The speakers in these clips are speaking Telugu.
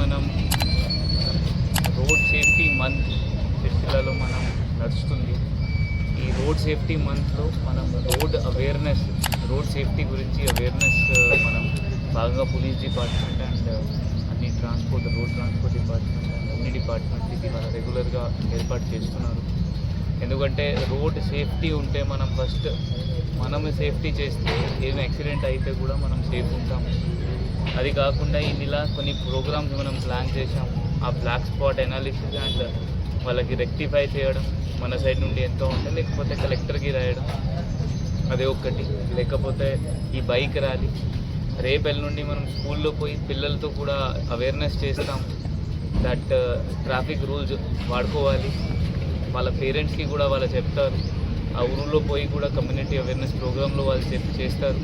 మనం రోడ్ సేఫ్టీ మంత్ చర్చలలో మనం నడుస్తుంది. ఈ రోడ్ సేఫ్టీ మంత్లో మనం రోడ్ అవేర్నెస్ రోడ్ సేఫ్టీ గురించి అవేర్నెస్ uh, మనం బాగా పోలీస్ డిపార్ట్మెంట్ అండ్ అన్ని transport road transport department and అన్ని డిపార్ట్మెంట్ ఇది మన రెగ్యులర్గా ఏర్పాటు చేస్తున్నారు. ఎందుకంటే రోడ్ సేఫ్టీ ఉంటే మనం ఫస్ట్ మనం సేఫ్టీ చేస్తే ఏం యాక్సిడెంట్ అయితే కూడా మనం సేఫ్ ఉంటాం. అది కాకుండా ఇందులో కొన్ని ప్రోగ్రామ్స్ మనం ప్లాన్ చేసాం ఆ బ్లాక్ స్పాట్ అనాలిసిస్ అండ్ వాళ్ళకి రెక్టిఫై చేయడం మన సైడ్ నుండి ఎంతో ఉంటే లేకపోతే కలెక్టర్కి రాయడం అదే ఒక్కటి. లేకపోతే ఈ బైక్ ర్యాలీ రేపు నుండి మనం స్కూల్లో పోయి పిల్లలతో కూడా అవేర్నెస్ చేస్తాం దట్ ట్రాఫిక్ రూల్స్ వాడుకోవాలి. వాళ్ళ పేరెంట్స్కి కూడా వాళ్ళు చెప్తారు. ఆ ఊరిలో పోయి కూడా కమ్యూనిటీ అవేర్నెస్ ప్రోగ్రాంలో వాళ్ళు చేస్తారు.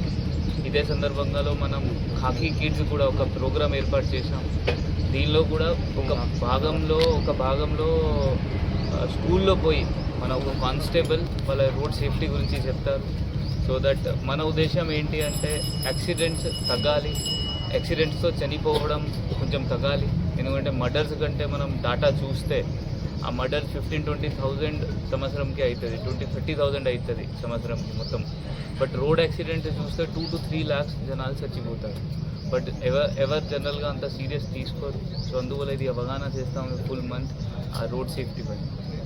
ఇదే సందర్భంగా మనం హాకీ కిడ్స్ కూడా ఒక ప్రోగ్రామ్ ఏర్పాటు చేసాం దీనిలో కూడా ఒక భాగంలో ఒక భాగంలో స్కూల్లో పోయి మన ఒక కానిస్టేబుల్ వాళ్ళ రోడ్ సేఫ్టీ గురించి చెప్తారు. సో దట్ మన ఉద్దేశం ఏంటి అంటే యాక్సిడెంట్స్ తగ్గాలి. యాక్సిడెంట్స్తో చనిపోవడం కొంచెం తగ్గాలి. ఎందుకంటే మర్డర్స్ కంటే మనం డాటా చూస్తే ఆ మర్డర్ ఫిఫ్టీన్ ట్వంటీ థౌజండ్ సంవత్సరంకి అవుతుంది ట్వంటీ థర్టీ థౌజండ్ అవుతుంది సంవత్సరంకి మొత్తం. బట్ రోడ్ యాక్సిడెంట్ చూస్తే టూ టు త్రీ ల్యాక్స్ జనాలు చచ్చిపోతారు. బట్ ఎవర్ ఎవరు జనరల్గా అంత సీరియస్ తీసుకోరు. సో అందువల్ల ఇది అవగాహన చేస్తాము ఫుల్ మంత్ ఆ రోడ్ సేఫ్టీ పై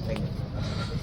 థ్యాంక్ యూ